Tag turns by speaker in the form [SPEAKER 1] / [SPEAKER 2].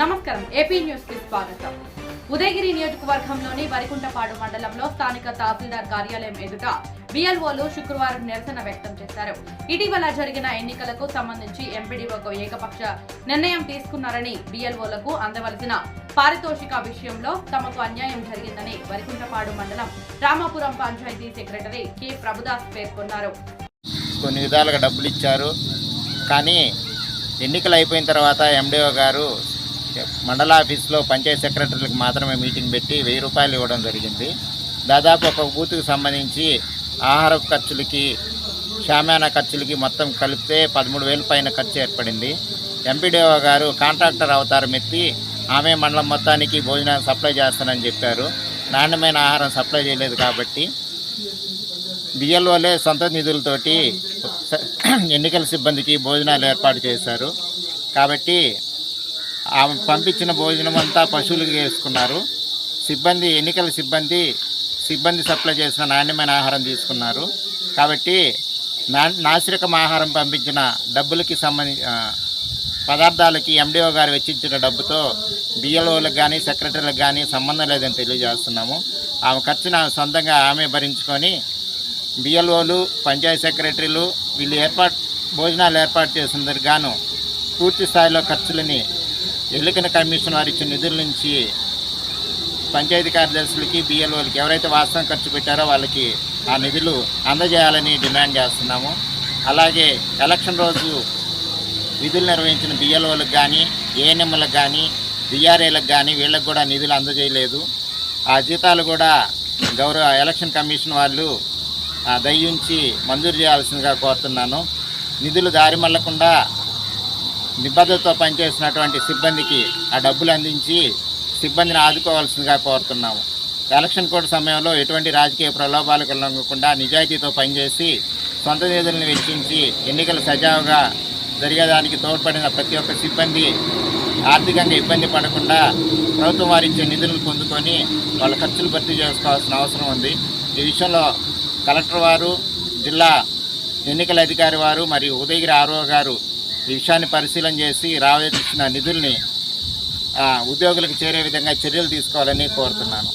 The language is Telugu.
[SPEAKER 1] నమస్కారం. ఏపీ న్యూస్కి స్వాగతం. ఉదయగిరి నియోజకవర్గంలోని వరికుంటపాడు మండలంలో స్థానిక తహసీల్దార్ కార్యాలయం ఎదుట బిఎల్ఓలు శుక్రవారం నిరసన వ్యక్తం చేశారు. ఇటీవల జరిగిన ఎన్నికలకు సంబంధించి ఎంపీడీఓకు ఏకపక్ష నిర్ణయం తీసుకున్నారని బిఎల్ఓలకు అందవలసిన పారితోషిక విషయంలో తమకు అన్యాయం జరిగిందని వరికుంటపాడు మండలం రామాపురం పంచాయతీ సెక్రటరీ కె. ప్రభుదాస్ పేర్కొన్నారు.
[SPEAKER 2] కొన్ని విధాలుగా డబ్బులు ఇచ్చారు. కానీ ఎన్నికలు అయిపోయిన తర్వాత ఎండిఓ గారు మండల ఆఫీస్లో పంచాయతీ సెక్రటరీలకు మాత్రమే మీటింగ్ పెట్టి వెయ్యి రూపాయలు ఇవ్వడం జరిగింది. దాదాపు ఒక బూత్కు సంబంధించి ఆహార ఖర్చులకి షామానా ఖర్చులకి మొత్తం కలిపితే పదమూడు వేల పైన ఖర్చు ఏర్పడింది. ఎంపీడీఓ గారు కాంట్రాక్టర్ అవతారం ఎత్తి ఆమె మండలం మొత్తానికి భోజనాలు సప్లై చేస్తానని చెప్పారు. నాణ్యమైన ఆహారం సప్లై చేయలేదు కాబట్టి బిఎల్ఓలే సొంత నిధులతోటి ఎన్నికల సిబ్బందికి భోజనాలు ఏర్పాటు చేశారు. కాబట్టి ఆమె పంపించిన భోజనం అంతా పశువులకు వేసుకున్నారు సిబ్బంది ఎన్నికల సిబ్బంది సిబ్బంది సప్లై చేసిన నాణ్యమైన ఆహారం తీసుకున్నారు. కాబట్టి నా నాసిరకం ఆహారం పంపించిన డబ్బులకి సంబంధించి పదార్థాలకి ఎండిఓ గారు వెచ్చించిన డబ్బుతో బిఎల్ఓలకు కానీ సెక్రటరీలకు కానీ సంబంధం లేదని తెలియజేస్తున్నాము. ఆమె ఖర్చును ఆమె సొంతంగా ఆమె భరించుకొని బిఎల్ఓలు పంచాయతీ సెక్రటరీలు వీళ్ళు ఏర్పాటు భోజనాలు ఏర్పాటు చేసినందుకు గాను పూర్తి స్థాయిలో ఖర్చులని ఎన్నికల కమిషన్ వారు ఇచ్చిన నిధుల నుంచి పంచాయతీ కార్యదర్శులకి బిఎల్ఓలకి ఎవరైతే వాస్తవం ఖర్చు పెట్టారో వాళ్ళకి ఆ నిధులు అందజేయాలని డిమాండ్ చేస్తున్నాము. అలాగే ఎలక్షన్ రోజు విధులు నిర్వహించిన బిఎల్ఓలకు కానీ ఏఎన్ఎంలకు కానీ బీఆర్ఏలకు కానీ వీళ్ళకి కూడా నిధులు అందజేయలేదు. ఆ జీతాలు కూడా గౌరవ ఎలక్షన్ కమిషన్ వాళ్ళు ఆ, దయ్యుంచి మంజూరు చేయాల్సిందిగా కోరుతున్నాను. నిధులు దారి మళ్ళకుండా నిబద్ధతతో పనిచేసినటువంటి సిబ్బందికి ఆ డబ్బులు అందించి సిబ్బందిని ఆదుకోవాల్సిందిగా కోరుతున్నాము. ఎలక్షన్ కోడ్ సమయంలో ఎటువంటి రాజకీయ ప్రలోభాలకు లొంగకుండా నిజాయితీతో పనిచేసి సొంత నిధులను వెచ్చించి ఎన్నికలు సజావుగా జరిగేదానికి తోడ్పడిన ప్రతి ఒక్క సిబ్బంది ఆర్థికంగా ఇబ్బంది పడకుండా ప్రభుత్వం వారు ఇచ్చే నిధులను పొందుకొని వాళ్ళ ఖర్చులు భర్తీ చేసుకోవాల్సిన అవసరం ఉంది. ఈ విషయంలో కలెక్టర్ వారు జిల్లా ఎన్నికల అధికారి వారు మరియు ఉదయగిరి ఆర్ఓ గారు ఈ విషయాన్ని పరిశీలన చేసి రావేసిన నిధుల్ని ఉద్యోగులకు చేరే విధంగా చర్యలు తీసుకోవాలని కోరుతున్నాను.